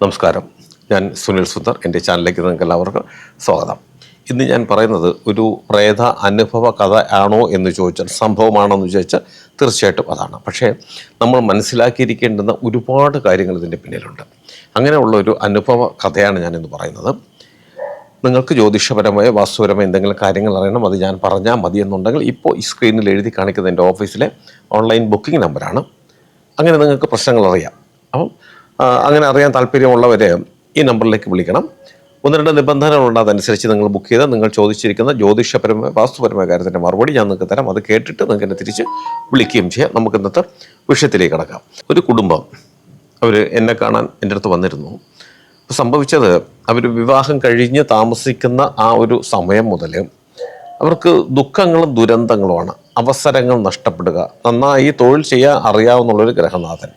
നമസ്കാരം. ഞാൻ സുനിൽ സുന്ദർ എന്റെ ചാനലിലേക്ക് നിങ്ങൾക്ക് എല്ലാവർക്കും സ്വാഗതം. ഇന്ന് ഞാൻ പറയുന്നത് ഒരു പ്രേത അനുഭവ കഥ ആണോ എന്ന് ചോദിച്ചാൽ സംഭവമാണോ എന്ന് ചോദിച്ചാൽ തീർച്ചയായിട്ടും അതാണ്. പക്ഷേ നമ്മൾ മനസ്സിലാക്കിയിരിക്കേണ്ടുന്ന ഒരുപാട് കാര്യങ്ങൾ ഇതിന്റെ പിന്നിലുണ്ട്. അങ്ങനെയുള്ള ഒരു അനുഭവ കഥയാണ് ഞാനിന്ന് പറയുന്നത്. നിങ്ങൾക്ക് ജ്യോതിഷപരമായ വാസ്തുപരമായ എന്തെങ്കിലും കാര്യങ്ങൾ അറിയണം അത് ഞാൻ പറഞ്ഞാൽ മതി എന്നുണ്ടെങ്കിൽ ഇപ്പോൾ ഈ സ്ക്രീനിൽ എഴുതി കാണിക്കുന്ന എന്റെ ഓഫീസിലെ ഓൺലൈൻ ബുക്കിംഗ് നമ്പറാണ്. അങ്ങനെ നിങ്ങൾക്ക് പ്രശ്നങ്ങൾ അറിയാം. അപ്പം അങ്ങനെ അറിയാൻ താല്പര്യമുള്ളവർ ഈ നമ്പറിലേക്ക് വിളിക്കണം. ഒന്ന് രണ്ട് നിബന്ധനകളുണ്ട്. അതനുസരിച്ച് നിങ്ങൾ ബുക്ക് ചെയ്ത് നിങ്ങൾ ചോദിച്ചിരിക്കുന്ന ജ്യോതിഷപരമായ വാസ്തുപരമായ കാര്യത്തിന്റെ മറുപടി ഞാൻ നിങ്ങൾക്ക് തരാം. അത് കേട്ടിട്ട് നിങ്ങൾക്ക് എന്നെ തിരിച്ച് വിളിക്കുകയും ചെയ്യാം. നമുക്ക് ഇന്നത്തെ വിഷയത്തിലേക്ക് കിടക്കാം. ഒരു കുടുംബം അവർ എന്നെ കാണാൻ എന്റെ അടുത്ത് വന്നിരുന്നു. അപ്പോൾ സംഭവിച്ചത് അവർ വിവാഹം കഴിഞ്ഞ് താമസിക്കുന്ന ആ ഒരു സമയം മുതൽ അവർക്ക് ദുഃഖങ്ങളും ദുരന്തങ്ങളുമാണ്. അവസരങ്ങൾ നഷ്ടപ്പെടുക. നന്നായി തൊഴിൽ ചെയ്യാൻ അറിയാവുന്നുള്ളൊരു ഗ്രഹനാഥൻ.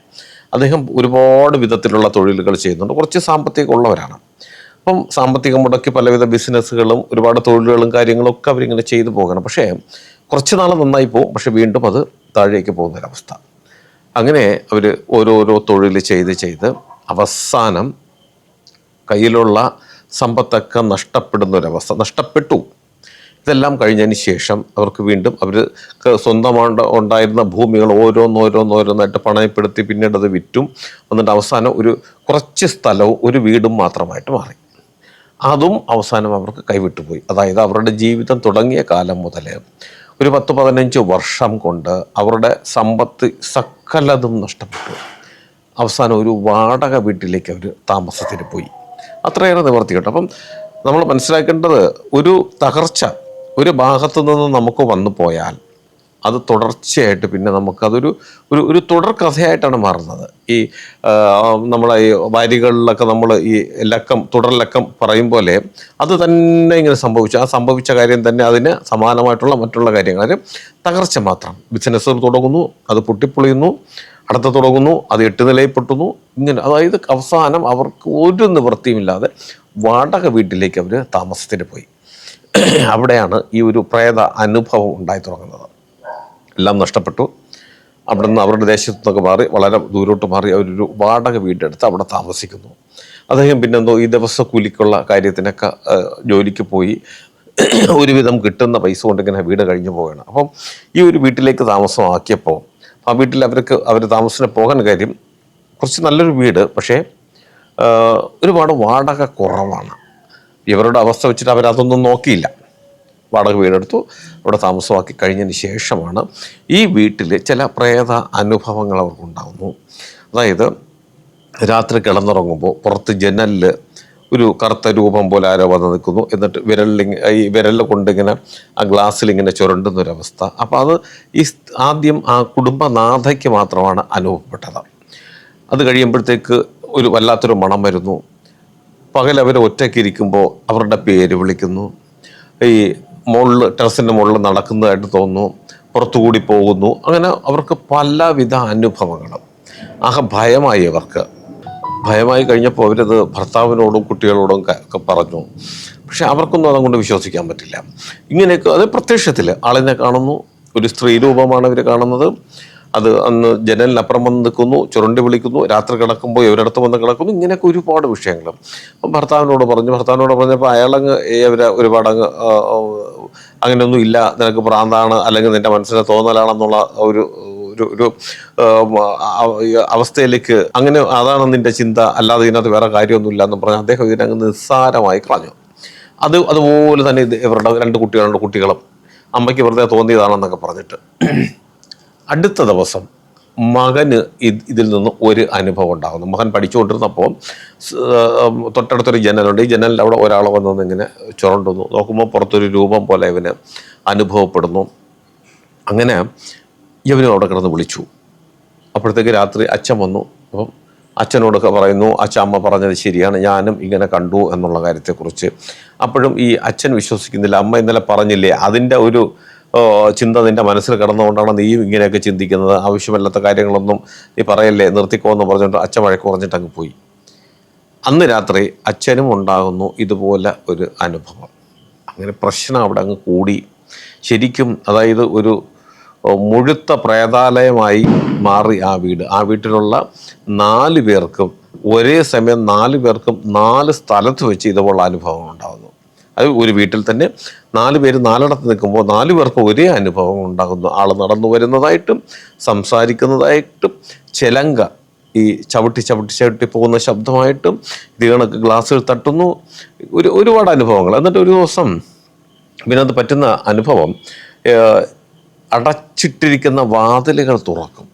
അദ്ദേഹം ഒരുപാട് വിധത്തിലുള്ള തൊഴിലുകൾ ചെയ്യുന്നുണ്ട്. കുറച്ച് സാമ്പത്തികം ഉള്ളവരാണ് അപ്പം സാമ്പത്തികം മുടക്കി പലവിധ ബിസിനസ്സുകളും ഒരുപാട് തൊഴിലുകളും കാര്യങ്ങളും ഒക്കെ അവരിങ്ങനെ ചെയ്തു പോകണം. പക്ഷേ കുറച്ച് നാൾ നന്നായി പോകും പക്ഷേ വീണ്ടും അത് താഴേക്ക് പോകുന്നൊരവസ്ഥ. അങ്ങനെ അവർ ഓരോരോ തൊഴിൽ ചെയ്ത് ചെയ്ത് അവസാനം കയ്യിലുള്ള സമ്പത്തൊക്കെ നഷ്ടപ്പെടുന്ന ഒരവസ്ഥ നഷ്ടപ്പെട്ടു. ഇതെല്ലാം കഴിഞ്ഞതിന് ശേഷം അവർക്ക് വീണ്ടും അവർ സ്വന്തമാണ് ഉണ്ടായിരുന്ന ഭൂമികൾ ഓരോന്നോരോന്നോരോന്നായിട്ട് പണയപ്പെടുത്തി പിന്നീട് അത് വിറ്റും. എന്നിട്ട് അവസാനം ഒരു കുറച്ച് സ്ഥലവും ഒരു വീടും മാത്രമായിട്ട് മാറി. അതും അവസാനം അവർക്ക് കൈവിട്ടുപോയി. അതായത് അവരുടെ ജീവിതം തുടങ്ങിയ കാലം മുതൽ ഒരു പത്ത് പതിനഞ്ച് വർഷം കൊണ്ട് അവരുടെ സമ്പത്ത് സകലതും നഷ്ടപ്പെട്ടു. അവസാനം ഒരു വാടക വീട്ടിലേക്ക് അവർ താമസത്തിന് പോയി. അത്രയേറെ നിവർത്തി കേട്ടോ. അപ്പം നമ്മൾ മനസ്സിലാക്കേണ്ടത് ഒരു തകർച്ച ഒരു ഭാഗത്തു നിന്ന് നമുക്ക് വന്നു പോയാൽ അത് തുടർച്ചയായിട്ട് പിന്നെ നമുക്കതൊരു ഒരു ഒരു തുടർ കഥയായിട്ടാണ് മാറുന്നത്. ഈ നമ്മളെ ഈ വാരികളിലൊക്കെ നമ്മൾ ഈ ലക്കം തുടർ ലക്കം പറയും പോലെ അത് തന്നെ ഇങ്ങനെ സംഭവിച്ചു. ആ സംഭവിച്ച കാര്യം തന്നെ അതിന് സമാനമായിട്ടുള്ള മറ്റുള്ള കാര്യങ്ങൾ അതിന് തകർച്ച മാത്രം. ബിസിനസ് തുടങ്ങുന്നു അത് പൊട്ടിപ്പൊളിയുന്നു അടുത്ത തുടങ്ങുന്നു അത് എട്ട് നിലയിൽ പൊട്ടുന്നു ഇങ്ങനെ. അതായത് അവസാനം അവർക്ക് ഒരു നിവൃത്തിയുമില്ലാതെ വാടക വീട്ടിലേക്ക് അവർ താമസത്തിന് പോയി. അവിടെയാണ് ഈ ഒരു പ്രേത അനുഭവം ഉണ്ടായി തുടങ്ങുന്നത്. എല്ലാം നഷ്ടപ്പെട്ടു. അവിടെ നിന്ന് അവരുടെ ദേശത്തു നിന്നൊക്കെ മാറി വളരെ ദൂരോട്ട് മാറി അവരൊരു വാടക വീടെടുത്ത് അവിടെ താമസിക്കുന്നു. അദ്ദേഹം പിന്നെന്തോ ഈ ദിവസം കൂലിക്കുള്ള കാര്യത്തിനൊക്കെ ജോലിക്ക് പോയി. ഒരുവിധം കിട്ടുന്ന പൈസ കൊണ്ട് ഇങ്ങനെ വീട് കഴിഞ്ഞു പോവുകയാണ്. അപ്പം ഈ ഒരു വീട്ടിലേക്ക് താമസമാക്കിയപ്പോൾ ആ വീട്ടിൽ അവർക്ക് അവർ താമസത്തിന് പോകാൻ കാര്യം കുറച്ച് നല്ലൊരു വീട് പക്ഷേ ഒരുപാട് വാടക കുറവാണ്. ഇവരുടെ അവസ്ഥ വെച്ചിട്ട് അവരതൊന്നും നോക്കിയില്ല. വാടക വീടെടുത്തു. അവിടെ താമസമാക്കി കഴിഞ്ഞതിന് ശേഷമാണ് ഈ വീട്ടിൽ ചില പ്രേത അനുഭവങ്ങൾ അവർക്കുണ്ടാകുന്നു അതായത് രാത്രി കിടന്നുറങ്ങുമ്പോൾ പുറത്ത് ജനലിൽ ഒരു കറുത്ത രൂപം പോലെ ആരോ വന്ന് നിൽക്കുന്നു. എന്നിട്ട് വിരലിൽ ഈ വിരലിൽ കൊണ്ടിങ്ങനെ ആ ഗ്ലാസ്സിൽ ഇങ്ങനെ ചുരണ്ടുന്ന ഒരവസ്ഥ അപ്പോൾ അത് ഈ ആദ്യം ആ കുടുംബനാഥയ്ക്ക് മാത്രമാണ് അനുഭവപ്പെട്ടത്. അത് കഴിയുമ്പോഴത്തേക്ക് ഒരു വല്ലാത്തൊരു മണം വരുന്നു. പകൽ അവർ ഒറ്റയ്ക്കിരിക്കുമ്പോൾ അവരുടെ പേര് വിളിക്കുന്നു. ഈ മുകളിൽ ടെറസിന്റെ മുകളിൽ നടക്കുന്നതായിട്ട് തോന്നുന്നു. പുറത്തുകൂടി പോകുന്നു. അങ്ങനെ അവർക്ക് പലവിധ അനുഭവങ്ങളും. ആകെ ഭയമായി അവർക്ക്. ഭയമായി കഴിഞ്ഞപ്പോൾ അവരത് ഭർത്താവിനോടും കുട്ടികളോടും ഒക്കെ പറഞ്ഞു. പക്ഷെ അവർക്കൊന്നും അതുകൊണ്ട് വിശ്വസിക്കാൻ പറ്റില്ല. ഇങ്ങനെയൊക്കെ അത് പ്രത്യക്ഷത്തിൽ ആളിനെ കാണുന്നു. ഒരു സ്ത്രീ രൂപമാണ് ഇവർ കാണുന്നത്. അത് അന്ന് ജനലിനപ്പുറം വന്ന് നിൽക്കുന്നു ചുരുണ്ടി വിളിക്കുന്നു രാത്രി കിടക്കുമ്പോൾ ഇവരടുത്ത് വന്ന് കിടക്കുന്നു. ഇങ്ങനെയൊക്കെ ഒരുപാട് വിഷയങ്ങൾ. അപ്പം ഭർത്താവിനോട് പറഞ്ഞു ഭർത്താവിനോട് പറഞ്ഞപ്പോൾ അയാളങ്ങ് അവരെ ഒരുപാട് അങ്ങ് അങ്ങനെയൊന്നും ഇല്ല നിനക്ക് പ്രാന്താണ് അല്ലെങ്കിൽ നിന്റെ മനസ്സിനെ തോന്നലാണെന്നുള്ള ഒരു ഒരു ഒരു അവസ്ഥയിലേക്ക് അങ്ങനെ അതാണ് നിന്റെ ചിന്ത അല്ലാതെ ഇതിനകത്ത് വേറെ കാര്യമൊന്നുമില്ല എന്ന് പറഞ്ഞ് അദ്ദേഹം ഇതിനങ്ങ് നിസ്സാരമായി കളഞ്ഞു. അത് അതുപോലെ തന്നെ ഇവരുടെ രണ്ട് കുട്ടികളുണ്ട് കുട്ടികളും അമ്മയ്ക്ക് വെറുതെ തോന്നിയതാണെന്നൊക്കെ പറഞ്ഞിട്ട്. അടുത്ത ദിവസം മകന് ഇതിൽ നിന്ന് ഒരു അനുഭവം ഉണ്ടാകുന്നു. മകൻ പഠിച്ചുകൊണ്ടിരുന്നപ്പോൾ തൊട്ടടുത്തൊരു ജനലുണ്ട്. ഈ ജനലിൽ അവിടെ ഒരാൾ വന്നു ഇങ്ങനെ ചുരണ്ടുന്നു. നോക്കുമ്പോൾ പുറത്തൊരു രൂപം പോലെ ഇവന് അനുഭവപ്പെടുന്നു. അങ്ങനെ ഇവനും അവിടെ കിടന്ന് വിളിച്ചു. അപ്പോഴത്തേക്ക് രാത്രി അച്ഛൻ വന്നു. അപ്പം അച്ഛനോടൊക്കെ പറയുന്നു അച്ഛൻ അമ്മ പറഞ്ഞത് ശരിയാണ്. ഞാനും ഇങ്ങനെ കണ്ടു എന്നുള്ള കാര്യത്തെക്കുറിച്ച്. അപ്പോഴും ഈ അച്ഛൻ വിശ്വസിക്കുന്നില്ല. അമ്മ ഇന്നലെ പറഞ്ഞില്ലേ അതിന്റെ ഒരു ചിന്ത നിന്റെ മനസ്സിൽ കിടന്നുകൊണ്ടാണ് നീ ഇങ്ങനെയൊക്കെ ചിന്തിക്കുന്നത്. ആവശ്യമല്ലാത്ത കാര്യങ്ങളൊന്നും നീ പറയല്ലേ നിർത്തിക്കോ എന്ന് പറഞ്ഞിട്ട് അച്ഛൻ വഴക്ക് പറഞ്ഞിട്ട് അങ്ങ് പോയി. അന്ന് രാത്രി അച്ഛനും ഉണ്ടാകുന്നു ഇതുപോലെ ഒരു അനുഭവം. അങ്ങനെ പ്രശ്നം അവിടെ അങ്ങ് കൂടി. ശരിക്കും അതായത് ഒരു മുഴുത്ത പ്രേതാലയമായി മാറി ആ വീട്. ആ വീട്ടിലുള്ള നാല് പേർക്കും ഒരേ സമയം നാല് പേർക്കും നാല് സ്ഥലത്ത് വെച്ച് ഇതുപോലുള്ള അനുഭവം ഉണ്ടാകുന്നു. അത് ഒരു വീട്ടിൽ തന്നെ നാല് പേര് നാലിടത്ത് നിൽക്കുമ്പോൾ നാല് പേർക്ക് ഒരേ അനുഭവം ഉണ്ടാകുന്നു. ആൾ നടന്നു വരുന്നതായിട്ടും സംസാരിക്കുന്നതായിട്ടും ചെലങ്ക ഈ ചവിട്ടി ചവിട്ടി ചവിട്ടി പോകുന്ന ശബ്ദമായിട്ടും ഇത് കണക്ക് ഗ്ലാസ്സിൽ തട്ടുന്നു. ഒരു ഒരുപാട് അനുഭവങ്ങൾ. എന്നിട്ട് ഒരു ദിവസം വിനോദ് പറ്റുന്ന അനുഭവം അടച്ചിട്ടിരിക്കുന്ന വാതിലുകൾ തുറക്കും.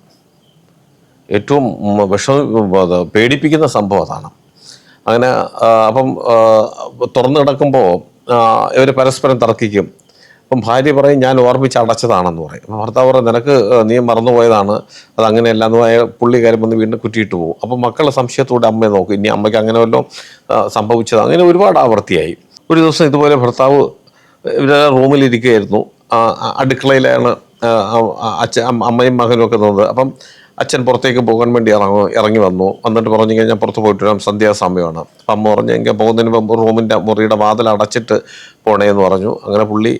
ഏറ്റവും വിഷമ പേടിപ്പിക്കുന്ന സംഭവം അതാണ്. അങ്ങനെ അപ്പം തുറന്നു കിടക്കുമ്പോൾ ഇവർ പരസ്പരം തർക്കിക്കും. അപ്പം ഭാര്യ പറയും ഞാൻ ഓർമ്മിച്ച് അടച്ചതാണെന്ന് പറയും. അപ്പം ഭർത്താവ് പറയും നിനക്ക് നീ മറന്നുപോയതാണ്. അത് അങ്ങനെയല്ല എന്ന് അയാൾ പുള്ളി കാര്യം വന്ന് വീണ്ടും കുറ്റിയിട്ട് പോകും. അപ്പം മക്കളുടെ സംശയത്തോടെ അമ്മയെ നോക്കും. ഇനി അമ്മയ്ക്ക് അങ്ങനെ വല്ലതും സംഭവിച്ചത്. അങ്ങനെ ഒരുപാട് ആവർത്തിയായി. ഒരു ദിവസം ഇതുപോലെ ഭർത്താവ് ഇവരെ റൂമിലിരിക്കുകയായിരുന്നു. അടുക്കളയിലാണ് അമ്മ- അമ്മയും മകനും ഒക്കെ നിന്നത്. അപ്പം അച്ഛൻ പുറത്തേക്ക് പോകാൻ വേണ്ടി ഇറങ്ങു ഇറങ്ങി വന്നു. എന്നിട്ട് പറഞ്ഞു കഴിഞ്ഞാൽ പുറത്ത് പോയിട്ട് വരാം. സന്ധ്യാസമയമാണ്. അപ്പം അമ്മ പറഞ്ഞു എങ്കിൽ പോകുന്നതിന് മുമ്പ് റൂമിന്റെ മുറിയുടെ വാതിൽ അടച്ചിട്ട് പോണേ എന്ന് പറഞ്ഞു. അങ്ങനെ പുള്ളി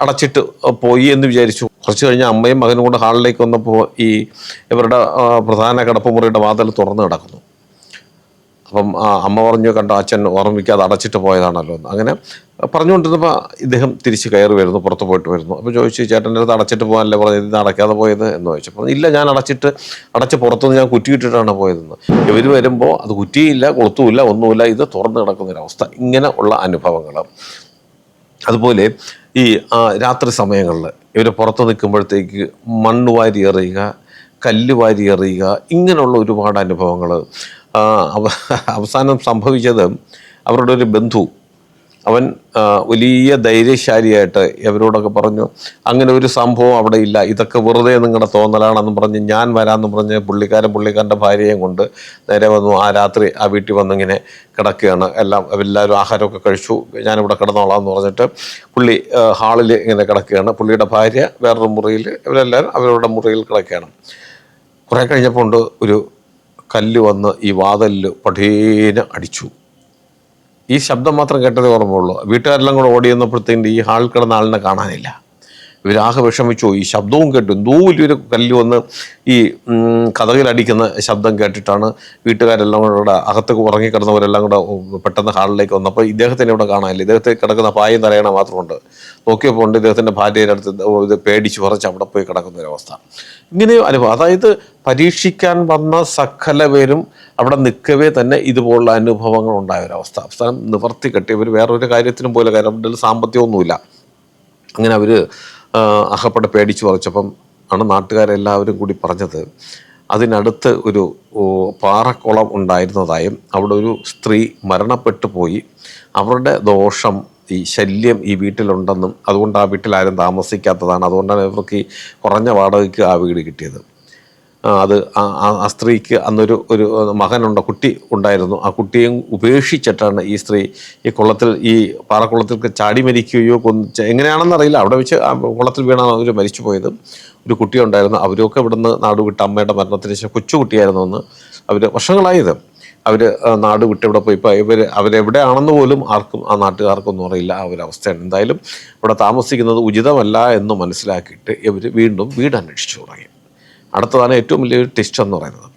അടച്ചിട്ട് പോയി എന്ന് വിചാരിച്ചു. കുറച്ച് കഴിഞ്ഞ് അമ്മയും മകനും കൂടെ ഹാളിലേക്ക് വന്നപ്പോൾ ഈ ഇവരുടെ പ്രധാന കിടപ്പുമുറിയുടെ വാതിൽ തുറന്ന് കിടക്കുന്നു. അപ്പം അമ്മ പറഞ്ഞു കണ്ട അച്ഛൻ ഓർമ്മിക്കാതെ അടച്ചിട്ട് പോയതാണല്ലോ എന്ന്. അങ്ങനെ പറഞ്ഞുകൊണ്ടിരുന്നപ്പോൾ ഇദ്ദേഹം തിരിച്ച് കയറി വരുന്നു പുറത്ത് പോയിട്ട് വരുന്നു. അപ്പോൾ ചോദിച്ചു ചേട്ടന്റെ അടുത്ത് അടച്ചിട്ട് പോകാനല്ലേ പറഞ്ഞു ഇത് അടയ്ക്കാതെ പോയത്? എന്ന് ചോദിച്ചു. പറഞ്ഞു ഇല്ല ഞാൻ അടച്ചിട്ട് അടച്ച് പുറത്തുനിന്ന് ഞാൻ കുറ്റിയിട്ടിട്ടാണ് പോയതെന്ന്. ഇവർ വരുമ്പോൾ അത് കുറ്റിയില്ല കൊളുത്തുമില്ല ഒന്നുമില്ല ഇത് തുറന്ന് കിടക്കുന്നൊരവസ്ഥ. ഇങ്ങനെ ഉള്ള അനുഭവങ്ങൾ അതുപോലെ ഈ രാത്രി സമയങ്ങളിൽ ഇവർ പുറത്ത് നിൽക്കുമ്പോഴത്തേക്ക് മണ്ണ് വാരി എറിയുക കല്ല് വാരി എറിയുക ഇങ്ങനെയുള്ള ഒരുപാട് അനുഭവങ്ങൾ അവസാനം സംഭവിച്ചത് അവരുടെ ഒരു ബന്ധു. അവൻ വലിയ ധൈര്യശാലിയായിട്ട് അവരോടൊക്കെ പറഞ്ഞു അങ്ങനെ ഒരു സംഭവം അവിടെ ഇല്ല. ഇതൊക്കെ വെറുതെ നിങ്ങളുടെ തോന്നലാണെന്ന് പറഞ്ഞ് ഞാൻ വരാമെന്ന് പറഞ്ഞ് പുള്ളിക്കാരൻ പുള്ളിക്കാരന്റെ ഭാര്യയും കൊണ്ട് നേരെ വന്നു. ആ രാത്രി ആ വീട്ടിൽ വന്നിങ്ങനെ കിടക്കുകയാണ്. എല്ലാം എല്ലാവരും ആഹാരമൊക്കെ കഴിച്ചു. ഞാനിവിടെ കിടന്നോളാം എന്ന് പറഞ്ഞിട്ട് പുള്ളി ഹാളിൽ ഇങ്ങനെ കിടക്കുകയാണ്. പുള്ളിയുടെ ഭാര്യ വേറൊരു മുറിയിൽ ഇവരെല്ലാവരും അവരുടെ മുറിയിൽ കിടക്കുകയാണ്. കുറേ കഴിഞ്ഞപ്പോൾ ഉണ്ട് ഒരു കല്ല് വന്ന് ഈ വാതലിൽ പടേന അടിച്ചു. ഈ ശബ്ദം മാത്രം കേട്ടതേ ഓർമ്മയുള്ളൂ. വീട്ടുകാരെല്ലാം കൂടെ ഓടി വന്നപ്പോഴത്തേക്കും ഈ ഹാളിൽ കിടന്ന ആളിനെ കാണാനില്ല. ഇവരാകെ വിഷമിച്ചു ഈ ശബ്ദവും കേട്ടു. എന്തോ വലിയൊരു കല്ല് വന്ന് ഈ കഥകളടിക്കുന്ന ശബ്ദം കേട്ടിട്ടാണ് വീട്ടുകാരെല്ലാം കൂടെ അകത്തേക്ക് ഉറങ്ങിക്കിടന്നവരെല്ലാം കൂടെ പെട്ടെന്ന് ഹാളിലേക്ക് വന്നപ്പോൾ ഇദ്ദേഹത്തിനെ ഇവിടെ കാണാനില്ല. ഇദ്ദേഹത്തെ കിടക്കുന്ന പായം തലയണ മാത്രമുണ്ട്. നോക്കിയപ്പോൾ ഉണ്ട് ഇദ്ദേഹത്തിന്റെ ഭാര്യയുടെ അടുത്ത് ഇത് പേടിച്ച് പറച്ച് അവിടെ പോയി കിടക്കുന്ന ഒരവസ്ഥ ഇങ്ങനെ അനുഭവം. അതായത് പരീക്ഷിക്കാൻ വന്ന സകല പേരും അവിടെ നിൽക്കവേ തന്നെ ഇതുപോലുള്ള അനുഭവങ്ങൾ ഉണ്ടായ ഒരവസ്ഥ അവസാനം നിവർത്തി കെട്ടിയവർ വേറൊരു കാര്യത്തിനും പോലെ കാര്യം സാമ്പത്തികമൊന്നുമില്ല. അങ്ങനെ അവർ അഹപ്പെട്ട് പേടിച്ചു പറിച്ചപ്പം ആണ് നാട്ടുകാരെല്ലാവരും കൂടി പറഞ്ഞത്. അതിനടുത്ത് ഒരു പാറക്കുളം ഉണ്ടായിരുന്നതായും അവിടെ ഒരു സ്ത്രീ മരണപ്പെട്ടു പോയി. അവരുടെ ദോഷം ഈ ശല്യം ഈ വീട്ടിലുണ്ടെന്നും അതുകൊണ്ട് ആ വീട്ടിൽ ആരും താമസിക്കാത്തതാണ്. അതുകൊണ്ടാണ് ഇവർക്ക് ഈ കുറഞ്ഞ വാടകയ്ക്ക് ആ വീട് കിട്ടിയത്. അത് ആ- സ്ത്രീക്ക് അന്നൊരു ഒരു മകനുണ്ട് കുട്ടി ഉണ്ടായിരുന്നു. ആ കുട്ടിയെ ഉപേക്ഷിച്ചിട്ടാണ് ഈ സ്ത്രീ ഈ കുളത്തിൽ ഈ പാറക്കുളത്തിൽ ചാടി മരിക്കുകയോ കൊന്ന് എങ്ങനെയാണെന്ന് എങ്ങനെയാണെന്നറിയില്ല അവിടെ വെച്ച് ആ കുളത്തിൽ വീണാണ് അവർ മരിച്ചു പോയത്. ഒരു കുട്ടി ഉണ്ടായിരുന്നു. അവരൊക്കെ ഇവിടുന്ന് നാട് വിട്ട് അമ്മയുടെ മരണത്തിന് ശേഷം കൊച്ചുകുട്ടിയായിരുന്നു എന്ന് അവർ വർഷങ്ങളായത്. അവർ നാട് വിട്ട് ഇവിടെ പോയി. ഇപ്പോൾ ഇവർ അവരെവിടെയാണെന്ന് പോലും ആർക്കും ആ നാട്ടുകാർക്കൊന്നും അറിയില്ല. ആ ഒരു അവസ്ഥയാണ്. എന്തായാലും ഇവിടെ താമസിക്കുന്നത് ഉചിതമല്ല എന്ന് മനസ്സിലാക്കിയിട്ട് ഇവർ വീണ്ടും വീട് അന്വേഷിച്ചു തുടങ്ങി. അടുത്തതാണ് ഏറ്റവും വലിയൊരു ടെസ്റ്റ് എന്ന് പറയുന്നത്.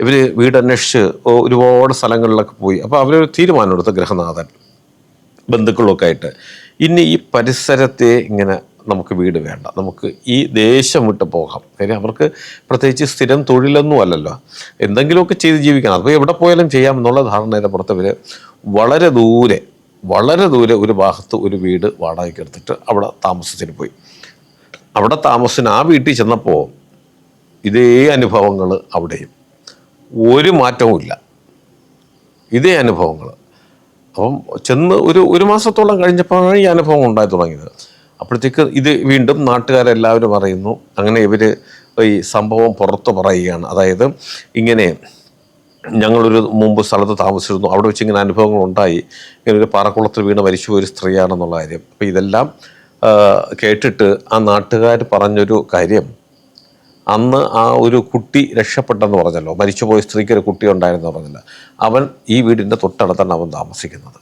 ഇവർ വീട് അന്വേഷിച്ച് ഒരുപാട് സ്ഥലങ്ങളിലൊക്കെ പോയി. അപ്പോൾ അവരൊരു തീരുമാനം തീരുമാനമെടുത്ത് ഗൃഹനാഥൻ ബന്ധുക്കളൊക്കെ ആയിട്ട് ഇനി ഈ പരിസരത്തെ ഇങ്ങനെ നമുക്ക് വീട് വേണ്ട. നമുക്ക് ഈ ദേശം വിട്ട് പോകാം. കാര്യം അവർക്ക് പ്രത്യേകിച്ച് സ്ഥിരം തൊഴിലൊന്നും അല്ലല്ലോ. എന്തെങ്കിലുമൊക്കെ ചെയ്ത് ജീവിക്കണം. അപ്പോൾ എവിടെ പോയാലും ചെയ്യാം എന്നുള്ള ധാരണയുടെ പുറത്ത് ഇവർ വളരെ ദൂരെ വളരെ ദൂരെ ഒരു ഭാഗത്ത് ഒരു വീട് വാടകയ്ക്ക് എടുത്തിട്ട് അവിടെ താമസത്തിന് പോയി. അവിടെ താമസത്തിന് ആ വീട്ടിൽ ചെന്നപ്പോൾ ഇതേ അനുഭവങ്ങൾ അവിടെയും. ഒരു മാറ്റവുമില്ല. ഇതേ അനുഭവങ്ങൾ അപ്പം ചെന്ന് ഒരു ഒരു മാസത്തോളം കഴിഞ്ഞപ്പോഴാണ് ഈ അനുഭവം ഉണ്ടായി തുടങ്ങിയത്. അപ്പോഴത്തേക്ക് ഇത് വീണ്ടും നാട്ടുകാരെല്ലാവരും അറിയുന്നു. അങ്ങനെ ഇവർ ഈ സംഭവം പുറത്ത് പറയുകയാണ്. അതായത് ഇങ്ങനെ ഞങ്ങളൊരു മുമ്പ് സ്ഥലത്ത് താമസിച്ചിരുന്നു. അവിടെ വെച്ച് ഇങ്ങനെ അനുഭവങ്ങൾ ഉണ്ടായി. ഇങ്ങനെ ഒരു പാറക്കുളത്തിൽ വീണ് മരിച്ചുപോയ ഒരു സ്ത്രീയാണെന്നുള്ള കാര്യം. അപ്പോൾ ഇതെല്ലാം കേട്ടിട്ട് ആ നാട്ടുകാർ പറഞ്ഞൊരു കാര്യം അന്ന് ആ ഒരു കുട്ടി രക്ഷപ്പെട്ടെന്ന് പറഞ്ഞല്ലോ. മരിച്ചുപോയ സ്ത്രീക്ക് ഒരു കുട്ടി ഉണ്ടായിരുന്നു പറഞ്ഞില്ല. അവൻ ഈ വീടിന്റെ തൊട്ടടുത്താണ് അവൻ താമസിക്കുന്നത്.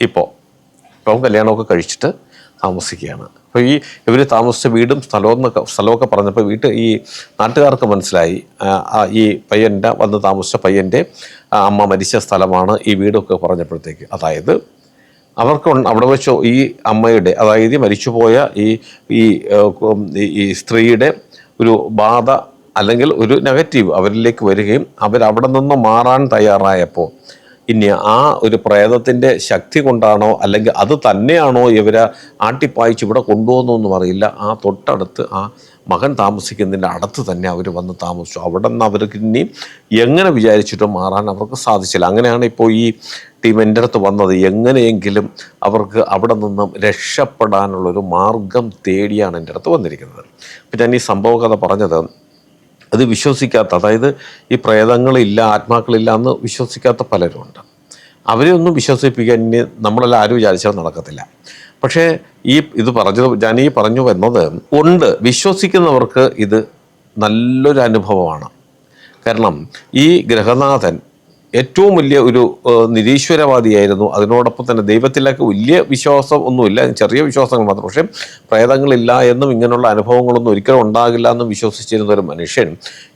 ഇപ്പോൾ ഇപ്പോൾ കല്യാണമൊക്കെ കഴിച്ചിട്ട് താമസിക്കുകയാണ്. അപ്പോൾ ഈ ഇവർ താമസിച്ച വീടും സ്ഥലവും എന്നൊക്കെ സ്ഥലമൊക്കെ പറഞ്ഞപ്പോൾ വീട്ട് ഈ നാട്ടുകാർക്ക് മനസ്സിലായി. ഈ പയ്യന്റെ വന്ന് താമസിച്ച പയ്യന്റെ അമ്മ മരിച്ച സ്ഥലമാണ് ഈ വീടൊക്കെ പറഞ്ഞപ്പോഴത്തേക്ക്. അതായത് അവർക്ക് അവിടെ വെച്ചോ ഈ അമ്മയുടെ അതായത് മരിച്ചുപോയ ഈ- ഈ സ്ത്രീയുടെ ഒരു ബാധ അല്ലെങ്കിൽ ഒരു നെഗറ്റീവ് അവരിലേക്ക് വരികയും അവരവിടെ നിന്ന് മാറാൻ തയ്യാറായപ്പോൾ ഇനി ആ ഒരു പ്രേതത്തിന്റെ ശക്തി കൊണ്ടാണോ അല്ലെങ്കിൽ അത് തന്നെയാണോ ഇവരെ ആട്ടിപ്പായിച്ച് ഇവിടെ കൊണ്ടുപോകുന്നൊന്നും അറിയില്ല ആ തൊട്ടടുത്ത് ആ മകൻ താമസിക്കുന്നതിന്റെ അടുത്ത് തന്നെ അവർ വന്ന് താമസിച്ചു. അവിടെ നിന്ന് അവർക്ക് ഇനി എങ്ങനെ വിചാരിച്ചിട്ടും മാറാൻ അവർക്ക് സാധിച്ചില്ല. അങ്ങനെയാണ് ഇപ്പോൾ ഈ ടീം എന്റെ അടുത്ത് വന്നത് എങ്ങനെയെങ്കിലും അവർക്ക് അവിടെ നിന്നും രക്ഷപ്പെടാനുള്ളൊരു മാർഗം തേടിയാണ് എന്റെ അടുത്ത് വന്നിരിക്കുന്നത്. അപ്പം ഞാൻ ഈ സംഭവ കഥ പറഞ്ഞത് അത് വിശ്വസിക്കാത്ത അതായത് ഈ പ്രേതങ്ങളില്ല ആത്മാക്കളില്ല എന്ന് വിശ്വസിക്കാത്ത പലരുമുണ്ട് അവരെ ഒന്നും വിശ്വസിപ്പിക്കാൻ ഇനി നമ്മളെല്ലാം ആരും വിചാരിച്ചാൽ നടക്കത്തില്ല. പക്ഷേ ഈ ഇത് പറഞ്ഞത് ഞാൻ ഈ പറഞ്ഞു വന്നത് ഉണ്ട്. വിശ്വസിക്കുന്നവർക്ക് ഇത് നല്ലൊരു അനുഭവമാണ്. കാരണം ഈ ഗ്രഹനാഥൻ ഏറ്റവും വലിയ ഒരു നിരീശ്വരവാദിയായിരുന്നു. അതിനോടൊപ്പം തന്നെ ദൈവത്തിലൊക്കെ വലിയ വിശ്വാസം ഒന്നുമില്ല. ചെറിയ വിശ്വാസങ്ങൾ മാത്രം. പക്ഷേ പ്രേതങ്ങളില്ല എന്നും ഇങ്ങനെയുള്ള അനുഭവങ്ങളൊന്നും ഒരിക്കലും ഉണ്ടാകില്ല എന്നും വിശ്വസിച്ചിരുന്ന ഒരു മനുഷ്യൻ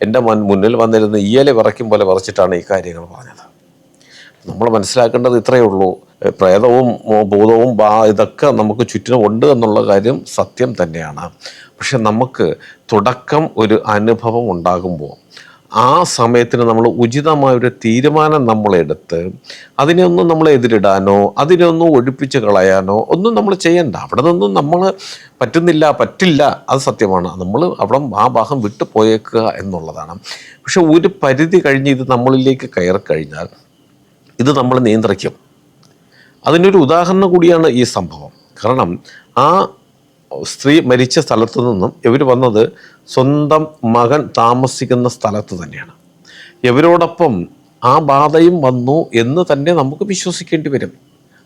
എന്റെ മുന്നിൽ വന്നിരുന്ന ഈയലെ വിറയ്ക്കും പോലെ വിറച്ചിട്ടാണ് ഈ കാര്യങ്ങൾ പറഞ്ഞത്. നമ്മൾ മനസ്സിലാക്കേണ്ടത് ഇത്രയേ ഉള്ളൂ. പ്രേതവും ഭൂതവും ഇതൊക്കെ നമുക്ക് ചുറ്റിനും ഉണ്ട് എന്നുള്ള കാര്യം സത്യം തന്നെയാണ്. പക്ഷെ നമുക്ക് തുടക്കം ഒരു അനുഭവം ഉണ്ടാകുമ്പോൾ ആ സമയത്തിന് നമ്മൾ ഉചിതമായ ഒരു തീരുമാനം നമ്മളെടുത്ത് അതിനെ ഒന്നും നമ്മൾ എതിരിടാനോ അതിനെ ഒന്നും ഒഴിപ്പിച്ച് കളയാനോ ഒന്നും നമ്മൾ ചെയ്യണ്ട. അവിടെ നിന്നും നമ്മൾ പറ്റുന്നില്ല പറ്റില്ല അത് സത്യമാണ്. നമ്മൾ അവിടെ ആ ഭാഗം വിട്ടു പോയേക്കുക എന്നുള്ളതാണ്. പക്ഷെ ഒരു പരിധി കഴിഞ്ഞ് ഇത് നമ്മളിലേക്ക് കയറി കഴിഞ്ഞാൽ ഇത് നമ്മൾ നിയന്ത്രിക്കും. അതിനൊരു ഉദാഹരണം കൂടിയാണ് ഈ സംഭവം. കാരണം ആ സ്ത്രീ മരിച്ച സ്ഥലത്തു നിന്നും ഇവർ വന്നത് സ്വന്തം മകൻ താമസിക്കുന്ന സ്ഥലത്ത് തന്നെയാണ്. ഇവരോടൊപ്പം ആ ബാധയും വന്നു എന്ന് തന്നെ നമുക്ക് വിശ്വസിക്കേണ്ടി വരും.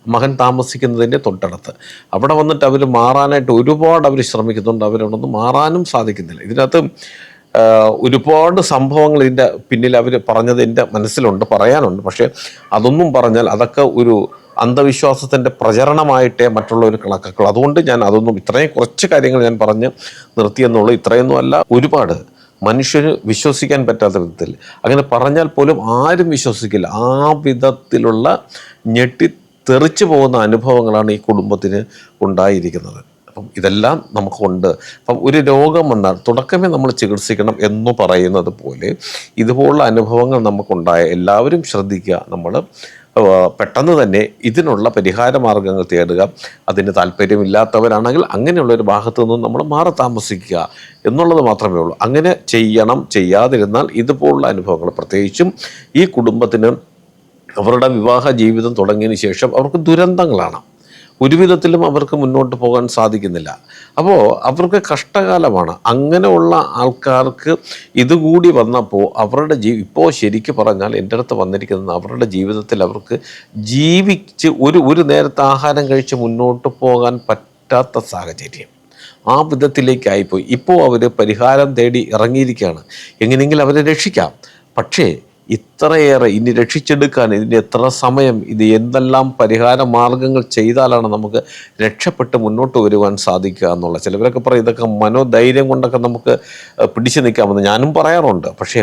മകൻ താമസിക്കുന്നതിന്റെ തൊട്ടടുത്ത്. അവിടെ വന്നിട്ട് അവർ മാറാനായിട്ട് ഒരുപാട് അവർ ശ്രമിക്കുന്നുണ്ട്. അവരോടൊന്നും മാറാനും സാധിക്കുന്നില്ല. ഇതിനകത്ത് ഒരുപാട് സംഭവങ്ങൾ ഇതിന്റെ പിന്നിൽ അവർ പറഞ്ഞത് എന്റെ മനസ്സിലുണ്ട് പറയാനുണ്ട്. പക്ഷേ അതൊന്നും പറഞ്ഞാൽ അതൊക്കെ ഒരു അന്ധവിശ്വാസത്തിന്റെ പ്രചരണമായിട്ടേ മറ്റുള്ളവർ കണക്കാക്കുള്ളൂ. അതുകൊണ്ട് ഞാൻ അതൊന്നും ഇത്രയും കുറച്ച് കാര്യങ്ങൾ ഞാൻ പറഞ്ഞ് നിർത്തിയെന്നുള്ളൂ. ഇത്രയൊന്നും അല്ല ഒരുപാട് മനുഷ്യന് വിശ്വസിക്കാൻ പറ്റാത്ത വിധത്തിൽ. അങ്ങനെ പറഞ്ഞാൽ പോലും ആരും വിശ്വസിക്കില്ല. ആ വിധത്തിലുള്ള ഞെട്ടി തെറിച്ചു പോകുന്ന അനുഭവങ്ങളാണ് ഈ കുടുംബത്തിന് ഉണ്ടായിരിക്കുന്നത്. അപ്പം ഇതെല്ലാം നമുക്കുണ്ട്. അപ്പം ഒരു രോഗം വന്നാൽ തുടക്കമേ നമ്മൾ ചികിത്സിക്കണം എന്ന് പറയുന്നത് പോലെ ഇതുപോലുള്ള അനുഭവങ്ങൾ നമുക്കുണ്ടായ എല്ലാവരും ശ്രദ്ധിക്കുക. നമ്മൾ പെട്ടെന്ന് തന്നെ ഇതിനുള്ള പരിഹാര മാർഗങ്ങൾ തേടുക അതിന് താല്പര്യമില്ലാത്തവരാണെങ്കിൽ അങ്ങനെയുള്ള ഒരു ഭാഗത്തു നിന്നും നമ്മൾ മാറി താമസിക്കുക എന്നുള്ളത് മാത്രമേ ഉള്ളൂ. അങ്ങനെ ചെയ്യണം ചെയ്യാതിരുന്നാൽ ഇതുപോലുള്ള അനുഭവങ്ങൾ പ്രത്യേകിച്ചും ഈ കുടുംബത്തിന് അവരുടെ വിവാഹ ജീവിതം തുടങ്ങിയതിന് ശേഷം അവർക്ക് ദുരന്തങ്ങളാണ്. ഒരു വിധത്തിലും അവർക്ക് മുന്നോട്ട് പോകാൻ സാധിക്കുന്നില്ല. അപ്പോൾ അവർക്ക് കഷ്ടകാലമാണ്. അങ്ങനെയുള്ള ആൾക്കാർക്ക് ഇതുകൂടി വന്നപ്പോൾ അവരുടെ ജീ ഇപ്പോൾ ശരിക്ക് പറഞ്ഞാൽ എന്റെ അടുത്ത് വന്നിരിക്കുന്നത് അവരുടെ ജീവിതത്തിൽ അവർക്ക് ജീവിച്ച് ഒരു ഒരു നേരത്തെ ആഹാരം കഴിച്ച് മുന്നോട്ട് പോകാൻ പറ്റാത്ത സാഹചര്യം. ആ വിധത്തിലേക്കായിപ്പോയി. ഇപ്പോൾ അവർ പരിഹാരം തേടി ഇറങ്ങിയിരിക്കുകയാണ്. എങ്ങനെയെങ്കിലും അവരെ രക്ഷിക്കാം. പക്ഷേ ഇത്രയേറെ ഇനി രക്ഷിച്ചെടുക്കാൻ ഇതിന് എത്ര സമയം ഇത് എന്തെല്ലാം പരിഹാര മാർഗങ്ങൾ ചെയ്താലാണ് നമുക്ക് രക്ഷപ്പെട്ട് മുന്നോട്ട് വരുവാൻ സാധിക്കുക എന്നുള്ള. ചിലവരൊക്കെ പറയും ഇതൊക്കെ മനോധൈര്യം കൊണ്ടൊക്കെ നമുക്ക് പിടിച്ചു നിൽക്കാമെന്ന് ഞാനും പറയാറുണ്ട്. പക്ഷേ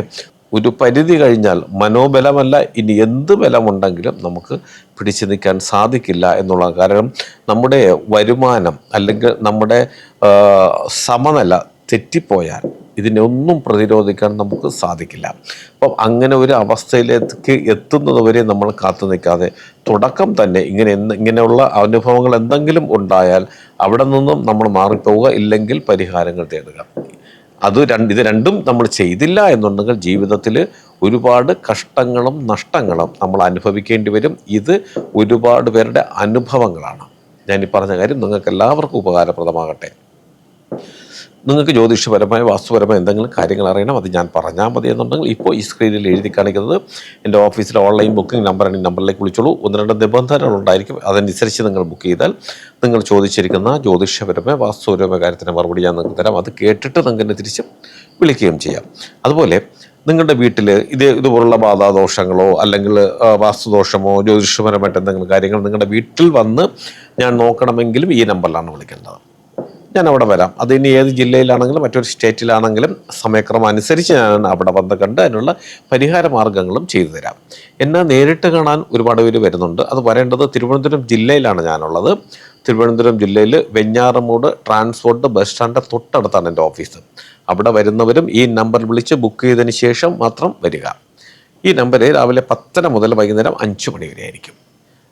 ഒരു പരിധി കഴിഞ്ഞാൽ മനോബലമല്ല ഇനി എന്ത് ബലമുണ്ടെങ്കിലും നമുക്ക് പിടിച്ചു നിൽക്കാൻ സാധിക്കില്ല എന്നുള്ള കാരണം നമ്മുടെ വരുമാനം അല്ലെങ്കിൽ നമ്മുടെ സമനില തെറ്റിപ്പോയാൽ ഇതിനെ ഒന്നും പ്രതിരോധിക്കാൻ നമുക്ക് സാധിക്കില്ല. അപ്പം അങ്ങനെ ഒരു അവസ്ഥയിലേക്ക് എത്തുന്നത് വരെ നമ്മൾ കാത്തു നിൽക്കാതെ തുടക്കം തന്നെ ഇങ്ങനെ ഇങ്ങനെയുള്ള അനുഭവങ്ങൾ എന്തെങ്കിലും ഉണ്ടായാൽ അവിടെ നിന്നും നമ്മൾ മാറിപ്പോവുക ഇല്ലെങ്കിൽ പരിഹാരങ്ങൾ തേടുക. അത് രണ്ട് ഇത് രണ്ടും നമ്മൾ ചെയ്തില്ല എന്നുണ്ടെങ്കിൽ ജീവിതത്തിൽ ഒരുപാട് കഷ്ടങ്ങളും നഷ്ടങ്ങളും നമ്മൾ അനുഭവിക്കേണ്ടി വരും. ഇത് ഒരുപാട് പേരുടെ അനുഭവങ്ങളാണ്. ഞാൻ ഈ പറഞ്ഞ കാര്യം നിങ്ങൾക്ക് എല്ലാവർക്കും ഉപകാരപ്രദമാകട്ടെ. നിങ്ങൾക്ക് ജ്യോതിഷപരമായ വാസ്തുപരമായ എന്തെങ്കിലും കാര്യങ്ങൾ അറിയണം അത് ഞാൻ പറഞ്ഞാൽ മതി എന്നുണ്ടെങ്കിൽ ഇപ്പോൾ ഈ സ്ക്രീനിൽ എഴുതി കാണിക്കുന്നത് എന്റെ ഓഫീസിലെ ഓൺലൈൻ ബുക്കിംഗ് നമ്പറാണ് ഈ നമ്പറിലേക്ക് വിളിച്ചോളൂ. ഒന്ന് രണ്ട് നിബന്ധനകൾ ഉണ്ടായിരിക്കും. അതനുസരിച്ച് നിങ്ങൾ ബുക്ക് ചെയ്താൽ നിങ്ങൾ ചോദിച്ചിരിക്കുന്ന ജ്യോതിഷപരമായ വാസ്തുപരമായ കാര്യത്തിന് മറുപടി ഞാൻ നിങ്ങൾക്ക് തരാം. അത് കേട്ടിട്ട് നിങ്ങൾക്ക് എന്നെ തിരിച്ച് വിളിക്കുകയും ചെയ്യാം. അതുപോലെ നിങ്ങളുടെ വീട്ടിൽ ഇത് ഇതുപോലുള്ള ബാധാദോഷങ്ങളോ അല്ലെങ്കിൽ വാസ്തുദോഷമോ ജ്യോതിഷപരമായിട്ട് എന്തെങ്കിലും കാര്യങ്ങൾ നിങ്ങളുടെ വീട്ടിൽ വന്ന് ഞാൻ നോക്കണമെങ്കിലും ഈ നമ്പറിലാണ് വിളിക്കേണ്ടത്. ഞാൻ അവിടെ വരാം. അത് ഇനി ഏത് ജില്ലയിലാണെങ്കിലും മറ്റൊരു സ്റ്റേറ്റിലാണെങ്കിലും സമയക്രമം അനുസരിച്ച് ഞാൻ അവിടെ വന്ന് കണ്ട് അതിനുള്ള പരിഹാര മാർഗങ്ങളും ചെയ്തു തരാം. എന്നെ നേരിട്ട് കാണാൻ ഒരുപാട് പേര് വരുന്നുണ്ട്. അത് വരേണ്ടത് തിരുവനന്തപുരം ജില്ലയിലാണ് ഞാനുള്ളത്. തിരുവനന്തപുരം ജില്ലയിൽ വെഞ്ഞാറമൂട് ട്രാൻസ്പോർട്ട് ബസ് സ്റ്റാൻഡ് തൊട്ടടുത്താണ് എന്റെ ഓഫീസ്. അവിടെ വരുന്നവരും ഈ നമ്പർ വിളിച്ച് ബുക്ക് ചെയ്തതിന് ശേഷം മാത്രം വരിക. ഈ നമ്പർ രാവിലെ പത്തര മുതൽ വൈകുന്നേരം അഞ്ച് മണി വരെ ആയിരിക്കും